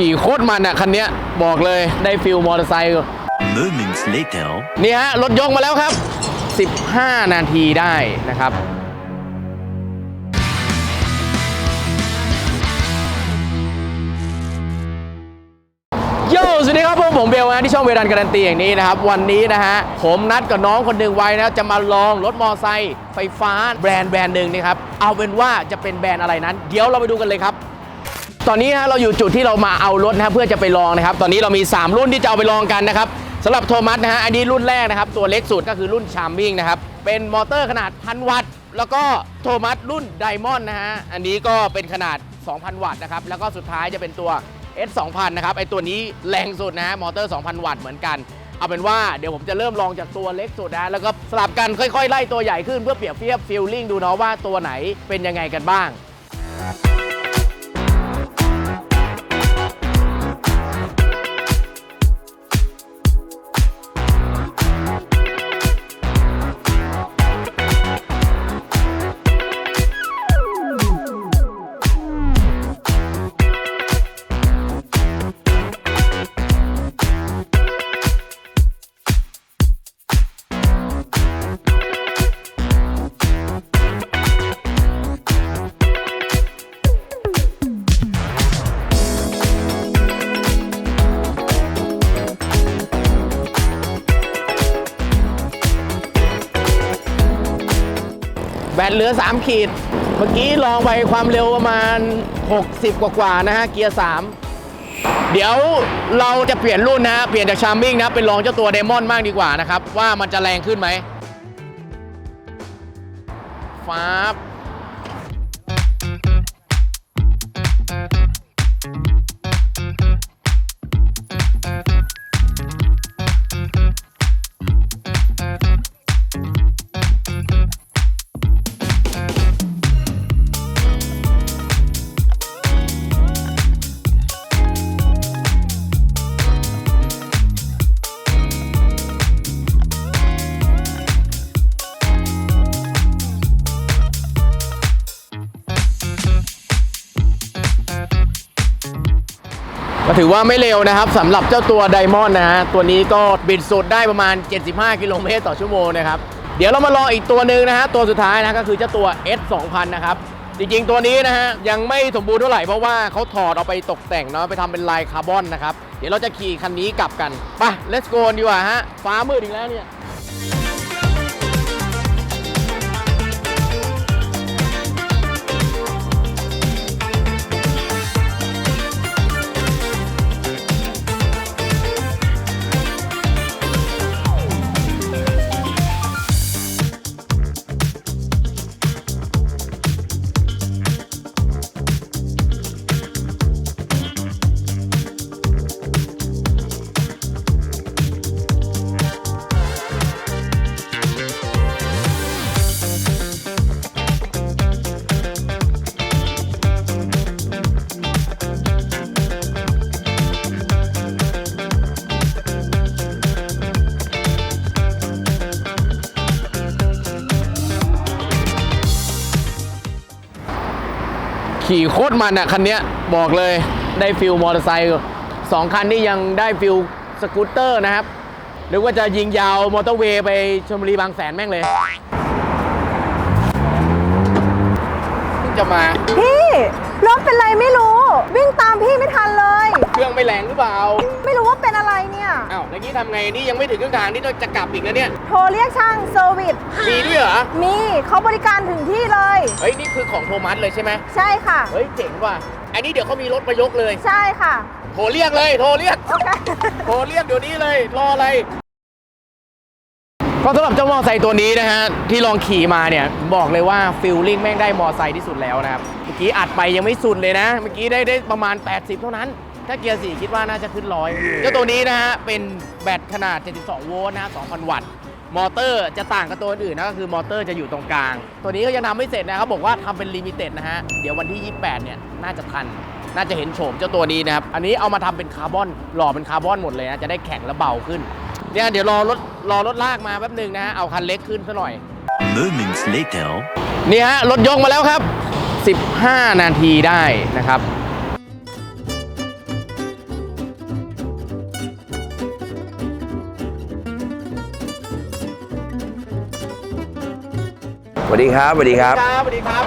ขี่โคตรมันอะคันเนี้ยบอกเลยได้ฟิลมอเตอร์ไซค์ Moments later. นี่ฮะ รถยกมาแล้วครับ 15 นาทีได้นะครับโยสวัสดีครับผมผมเบลนะที่ช่องเวรันการันตีอย่างนี้นะครับ วันนี้นะฮะ ผมนัดกับน้องคนหนึ่งไว้นะจะมาลองรถมอไซค์ไฟฟ้าแบรนด์แบรนด์หนึ่งนะครับ เอาเป็นว่าจะเป็นแบรนด์อะไรนั้น เดี๋ยวเราไปดูกันเลยครับ ตอนนี้ฮะเราอยู่จุดที่เรามาเอารถนะครับเพื่อจะไปลองนะครับ ตอนนี้เรามี 3 รุ่นที่จะเอาไปลองกันนะครับสำหรับโทมัสนะฮะอันนี้รุ่นแรกนะครับ ตัวเล็กสุดก็คือรุ่นชาร์มิงนะครับ เป็นมอเตอร์ขนาดพันวัตต์ แล้วก็โทมัสรุ่นไดมอนด์นะฮะอันนี้ก็เป็นขนาด 2,000 วัตต์นะครับ แล้วก็สุดท้ายจะเป็นตัว S 2000นะครับไอตัวนี้แรงสุดนะฮะมอเตอร์ 2,000 วัตต์เหมือนกันเอาเป็นว่าเดี๋ยวผมจะเริ่มลองจากตัวเล็กสุดนะแล้วก็สลับกันค่อยๆ ไล่ตัวใหญ่ขึ้นเพื่อเปรียบเทียบฟีลลิ่งดูเนาะว่าตัวไหนเป็นยังไงกันบ้าง บตเหลือ 3 ขีด เมื่อกี้ลองไปความเร็วประมาณ 60 กว่าๆนะฮะ เกียร์ 3 เดี๋ยวเราจะเปลี่ยนรุ่นนะฮะ เปลี่ยนจากชาร์มิ่งนะ เป็นลองเจ้าตัวเดมอนมากดีกว่านะครับ ว่ามันจะแรงขึ้นไหมฟ้า ก็ถือว่าไม่เร็วนะครับสำหรับเจ้าตัวไดมอนด์นะฮะตัวนี้ก็บิดสุดได้ประมาณ 75 กิโลเมตรต่อชั่วโมงนะครับเดี๋ยวเรามาลองอีกตัวหนึ่งนะฮะตัวสุดท้ายนะก็คือเจ้าตัว S 2000นะครับจริงๆตัวนี้นะฮะยังไม่สมบูรณ์เท่าไหร่เพราะว่าเขาถอดเอาไปตกแต่งเนาะไปทำเป็นลายคาร์บอนนะครับเดี๋ยวเราจะขี่คันนี้กลับกันไป let's go ดีกว่าฮะฟ้ามืดอีกแล้วเนี่ย ขี่โคตรมันอะคันเนี้ยบอกเลยได้ฟิลมอเตอร์ไซค์สองคันนี้ยังได้ฟิลสกูตเตอร์นะครับหรือว่าจะยิงยาวมอเตอร์เวย์ไปชลบุรีบางแสนแม่งเลยเพิ่งจะมา พี่รถเป็นไรไม่รู้ วิ่งตามพี่ไม่ทันเลย เครื่องไม่แรงหรือเปล่า ไม่รู้ว่าเป็น อะไรเนี่ย อ้าวแล้วนี้ทำไงนี่ยังไม่ถึงครึ่งทางนี่ต้องจะกลับอีกนะเนี่ยโทรเรียกช่างเซอร์วิส มีด้วยเหรอ มีเขาบริการถึงที่เลย เฮ้ยนี่คือของโทมัสเลยใช่ไหมใช่ค่ะ เฮ้ยเจ๋งว่ะ อันนี้เดี๋ยวเขามีรถมายกเลย ใช่ค่ะ โทรเรียกเลย โทรเรียก โอเค โทรเรียกเดี๋ยวนี้เลย รออะไร ก็สำหรับเจ้ามอไซค์ตัวนี้นะฮะที่ลองขี่มาเนี่ยบอกเลยว่าฟิลลิ่งแม่งได้มอไซค์ที่สุดแล้วนะครับ เมื่อกี้อัดไปยังไม่สุดเลยนะ เมื่อกี้ได้ได้ประมาณ 80 เท่านั้น ถ้าเกียร์4คิดว่าน่าจะขึ้นร้อยเจ้าตัวนี้นะฮะเป็นแบตขนาด 72 โวลต์นะฮะ2,000 วัตต์ มอเตอร์จะต่างกับตัวอื่นนะก็คือมอเตอร์จะอยู่ตรงกลาง ตัวนี้ก็ยังทำไม่เสร็จนะครับบอกว่าทำเป็นลิมิเต็ดนะฮะ เดี๋ยววันที่ 28 เนี่ยน่าจะทัน น่าจะเห็นโฉมเจ้าตัวนี้นะครับ อันนี้เอามาทำเป็นคาร์บอน หล่อเป็นคาร์บอนหมดเลยนะ จะได้แข็งและเบาขึ้น เนี่ยเดี๋ยวรอรถรอรถลากมาแป๊บหนึ่งนะฮะ เอาคันเล็กขึ้นซะหน่อย Moments later. นี่ฮะรถยกมาแล้วครับ 15 นาทีได้นะครับ วัสดีครับสวัสดีครับสวัสดีครับ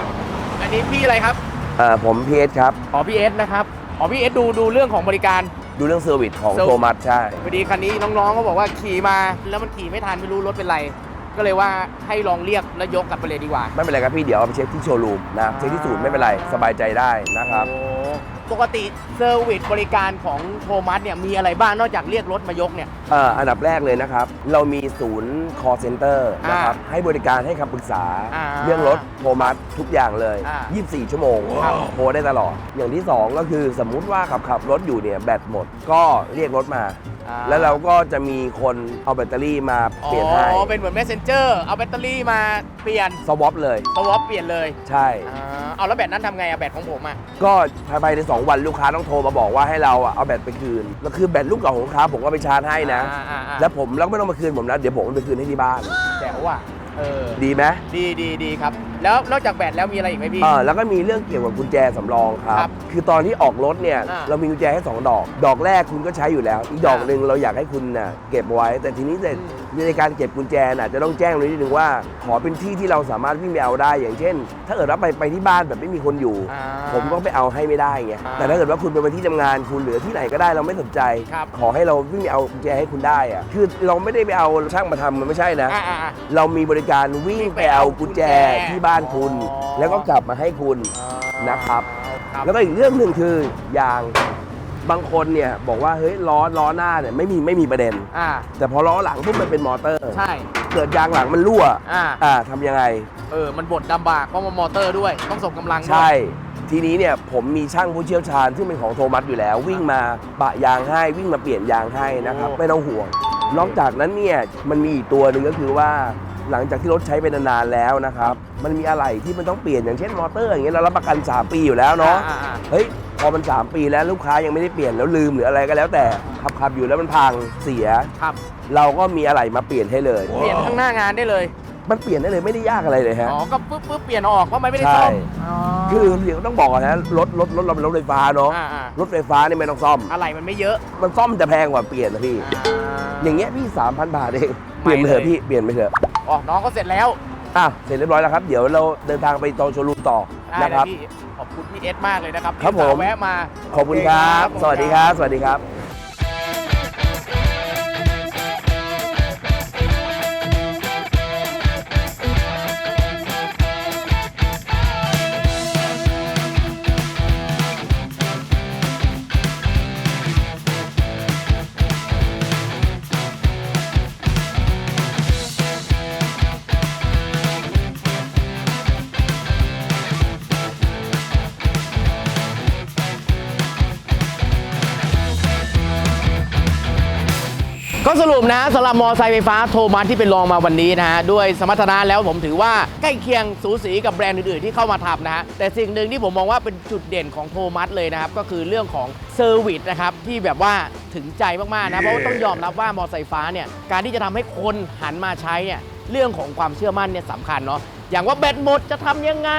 อันนี้พี่อะไรครับเอ่อผมพีเอสครับ อ๋อพี่เอสนะครับอ๋อพี่เอสดูดูเรื่องของบริการ ดูเรื่องเซอร์วิสของเซอร์ โทมัสใช่พอดีคันนี้น้องๆเขาบอกว่าขี่มาแล้วมันขี่ไม่ทันไม่รู้รถเป็นไร ก็เลยว่าให้ลองเรียกแล้วยกกลับไปเลยดีกว่า ไม่เป็นไรครับพี่เดี๋ยวเอาไปเช็คที่โชว์รูมนะครับเช็คที่ศูนย์ไม่เป็นไรสบายใจได้นะครับ โอ้ ปกติเซอร์วิสบริการของโทมัสเนี่ยมีอะไรบ้างนอกจากเรียกรถมายกเนี่ย เอ่ออันดับแรกเลยนะครับ เรามีศูนย์ call center นะครับอ่าให้บริการให้คำปรึกษา อ่าเรื่องรถโทมัสทุกอย่างเลย อ่า24 ชั่วโมงครับ โทรได้ตลอด อย่างที่ 2 ก็คือสมมุติว่าขับขับรถอยู่เนี่ยแบตหมดก็เรียกรถมา อ่าแล้วเราก็จะมีคนเอาแบตเตอรี่มาอ๋เปลี่ยนให้อเป็นเหมือน messenger เอาแบตเตอรี่มาเปลี่ยนสวอปเลย สวอปเปลี่ยนเลยใช่ อ่า เอาแล้วแบตนั้นทำไงอะแบตของผมอะก็ภายใน2วันลูกค้าต้องโทรมาบอกว่าให้เราอะเอาแบตไปคืนแล้วคือแบตลูกเก่าของลูกค้าผมก็ไปชาร์จให้นะ อ่าอ่าอ่าแล้วผมแล้วไม่ต้องมาคืนผมนะเดี๋ยวผมเอาไปคืนให้ที่บ้าน แจ๋วอะเออดีไหมดีดีดีครับ แล้วนอกจากแบตแล้วมีอะไรอีกไหมพี่ เออแล้วก็มีเรื่องเกี่ยวกับกุญแจสำรองครัครับบคือตอนที่ออกรถเนี่ยอ่าเรามีกุญแจให้ 2 ดอก ดอกแรกคุณก็ใช้อยู่แล้ว อีกดอกอ่าหนึ่งเราอยากให้คุณน่ะเก็บไว้ แต่ทีนี้เนี่ยในการเก็บกุญแจน่ะจะต้องแจ้งไว้นิดนึงว่า ขอเป็นที่ที่เราสามารถวิ่งไปเอาได้ อย่างเช่น ถ้าเกิดว่าไปไปที่บ้านแบบไม่มีคนอยู่ อ่าผมก็ไปเอาให้ไม่ได้ไง อ่าแต่ถ้าเกิดว่าคุณไปที่ทำงานคุณเหลือที่ไหนก็ได้เราไม่สนใจ ครับขอให้เราวิ่งไปเอากุญแจให้คุณได้อะคือเราไม่ได้ไปเอาช่างมาทำมันไม่ใช่นะ อ่าอ่าอ่าเรามีบริการวิ่งไปเอากุญแจที่บ้านคุณอ๋อแล้วก็กลับมาให้คุณนะครับครับ แล้วก็อีกเรื่องหนึ่งคือยางบางคนเนี่ยบอกว่าเฮ้ยล้อล้อหน้าเนี่ยไม่มีไม่มีประเด็น อ่า แต่พอล้อหลังปุ๊บมันเป็นมอเตอร์ ใช่ เกิดยางหลังมันรั่วอ่า อ่าทำยังไง เออ มันบดลำบากเพราะมันมอเตอร์ด้วย ต้องส่งกำลังด้วยใช่ ทีนี้เนี่ยผมมีช่างผู้เชี่ยวชาญซึ่งเป็นของโทมัสอยู่แล้ว วิ่งมาปะยางให้วิ่งมาเปลี่ยนยางให้นะครับโอ้ไม่ต้องห่วง นอกจากนั้นเนี่ยมันมีอีกตัวหนึ่งก็คือว่า หลังจากที่รถใช้ไปนานๆแล้วนะครับ มันมีอะไรที่มันต้องเปลี่ยนอย่างเช่นมอเตอร์อย่างเงี้ยเรารับประกัน 3 ปีอยู่แล้วเนาะอ่อ่เฮ้ยพอมัน 3 ปีแล้วลูกค้ายังไม่ได้เปลี่ยนแล้วลืมหรืออะไรก็แล้วแต่ขับขับอยู่แล้วมันพังเสียครับเราก็มีอะไรมาเปลี่ยนให้เลยเปลี่ยนข้างหน้างานได้เลย มันเปลี่ยนได้เลยไม่ได้ยากอะไรเลยฮะอ๋อก็ปุ๊บปุ๊บเปลี่ยนออกเพราะมันไม่ได้ใช่ซ่อมอ๋อคือเดี๋ยวต้องบอกก่อนนะรถรถรถเราเป็นรถไฟฟ้าเนาะอ่าอ่ารถไฟฟ้านี่ไม่ต้องซ่อม อะไรมันไม่เยอะมันซ่อมจะแพงกว่าเปลี่ยนนะพี่ อย่างเงี้ยพี่3,000บาทเองเปลี่ยนไปเถอะไม่เลยพี่เปลี่ยนไปเถอะ อ๋อ น้องก็เสร็จแล้วอะเสร็จเรียบร้อยแล้วครับ เดี๋ยวเราเดินทางไปตองโชว์รูมต่อได้นะเลครับยพี่ ขอบคุณพี่เอสมากเลยนะครับครับที่อุตส่าห์ผม แวะมาขอบคุณครับโอเสวัสดีครับ สวัสดีครับ ก็สรุปนะสำหรับมอไซค์ไฟฟ้าโทมัสที่เป็นรองมาวันนี้นะฮะด้วยสมรรถนะแล้วผมถือว่าใกล้เคียงสูสีกับแบรนด์อื่นๆที่เข้ามาทำนะฮะแต่สิ่งหนึ่งที่ผมมองว่าเป็นจุดเด่นของโทมัสเลยนะครับ ก็คือเรื่องของเซอร์วิสนะครับที่แบบว่าถึงใจมากๆนะเพราะว่าต้องยอมรับว่ามอไซค์ไฟฟ้าเนี่ยการที่จะทำให้คนหันมาใช้เนี่ยเรื่องของความเชื่อมั่นเนี่ยสำคัญเนาะอย่างว่าแบตหมดจะทำยังไง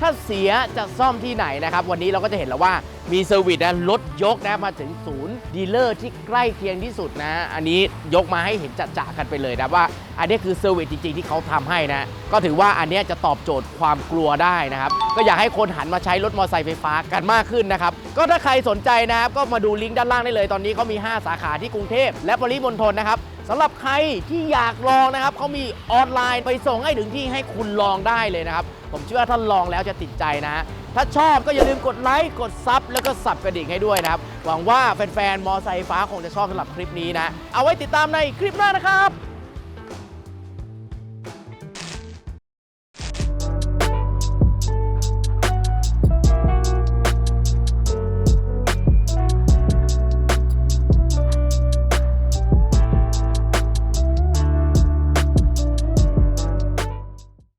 ถ้าเสียจะซ่อมที่ไหนนะครับวันนี้เราก็จะเห็นแล้วว่า มีเซอร์วิสนะรถยกนะมาถึงศูนย์ดีลเลอร์ที่ใกล้เคียงที่สุดนะ อันนี้ยกมาให้เห็นจัดๆกันไปเลยนะว่า อันนี้คือเซอร์วิสจริงๆที่เขาทำให้นะ ก็ถือว่าอันนี้จะตอบโจทย์ความกลัวได้นะครับ ก็อยากให้คนหันมาใช้รถมอเตอร์ไซค์ไฟฟ้ากันมากขึ้นนะครับ ก็ถ้าใครสนใจนะครับก็มาดูลิงก์ด้านล่างได้เลยตอนนี้เขามี 5 สาขาที่กรุงเทพและปริมณฑลนะครับสำหรับใครที่อยากลองนะครับเขามีออนไลน์ไปส่งให้ถึงที่ให้คุณลองได้เลยนะครับผมเชื่อว่าท่านลองแล้วจะติดใจนะ ถ้าชอบก็อย่าลืมกดไลค์กดซับแล้วก็สับกระดิ่งให้ด้วยนะครับ หวังว่าแฟนๆมอไซค์ฟ้าคงจะชอบสำหรับคลิปนี้นะ เอาไว้ติดตามในคลิปหน้านะครับ